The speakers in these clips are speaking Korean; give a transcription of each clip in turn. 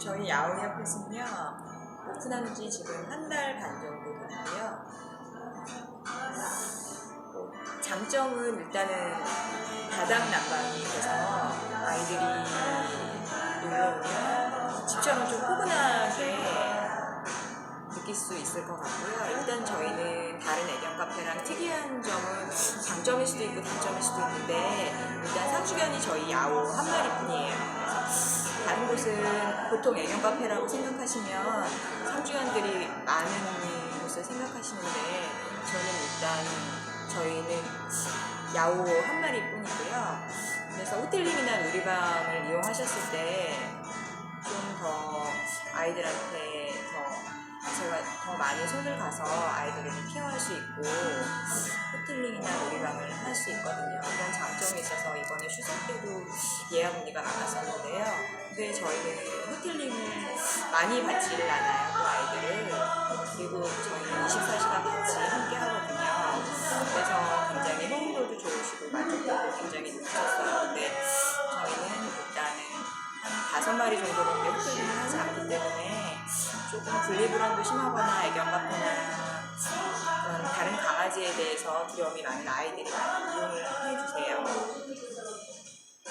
저희 야외 협회는요 오픈한 지 지금 한 달 반 정도 됐고요. 뭐, 장점은 일단은 바닥 난방에서 아이들이 놀러 오면 집처럼 좀 포근하게 느낄 수 있을 것 같고요. 일단 저희는 다른 애견 카페랑 특이한 점은 장점일 수도 있고 단점일 수도 있는데 일단 상주견이 저희 야호 한 마리뿐이에요. 그래서 곳은 보통 애견 카페라고 생각하시면 상주견들이 많은 곳을 생각하시는데 저는 일단 저희는 야호 한 마리뿐이고요. 그래서 호텔링이나 놀이방을 이용하셨을 때 좀 더 아이들한테 더 제가 더 많이 손을 가서 아이들을 케어할 수 있고 호텔링이나 놀이방을 할 수 있거든요. 그런 장점이 있어서 이번에 추석 때도 예약 문의가 많았었는데요. 근데 저희는 호텔링을 많이 받지를 않아요, 그 아이들을. 그리고 저희는 24시간 같이 함께 하거든요. 그래서 굉장히 호응도도 좋으시고 만족도도 굉장히 높으셨어요. 근데 저희는 일단은 한 다섯 마리 정도밖에 호텔링을 하지 않기 때문에 조금 분리불안도 심하거나 애견 그런 다른 강아지에 대해서 두려움이 많은 아이들이 많이 이용을 해주세요.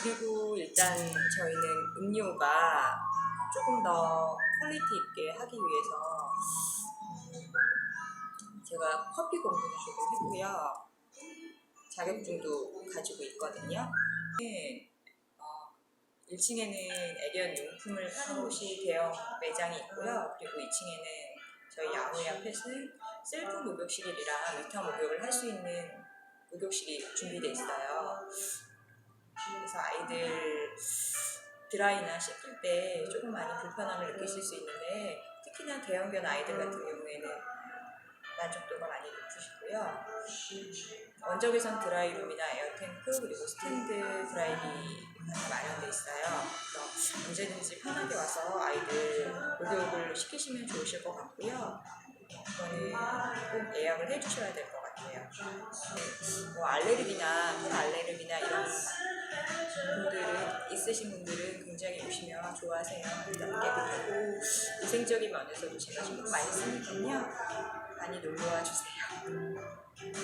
그리고 일단 저희는 음료가 조금 더 퀄리티 있게 하기 위해서 음, 제가 커피 공부도 조금 했고요. 자격증도 가지고 있거든요. 네, 어, 1층에는 애견 용품을 파는 곳이 대형 매장이 있고요. 그리고 2층에는 저희 야무야 펫은 셀프 목욕실이랑 리터 목욕을 할 수 있는 목욕실이 준비되어 있어요. 그래서 아이들 드라이나 씻을 때 조금 많이 불편함을 느끼실 수 있는데 특히나 대형견 아이들 같은 경우에는 만족도가 많이 높으시고요. 원적외선 드라이룸이나 에어탱크 그리고 스탠드 드라이기 마련돼 있어요. 그래서 언제든지 편하게 와서 아이들 목욕을 시키시면 좋으실 것 같고요. 이거는 꼭 예약을 해주셔야 될 것 같아요. 네, 뭐 알레르기나 털 알레르기나 이런 분들은 있으신 분들은 굉장히 오시면 좋아하세요. 깨끗하고 위생적인 면에서도 제가 신경 많이 쓰니까요. 많이 놀러와 주세요.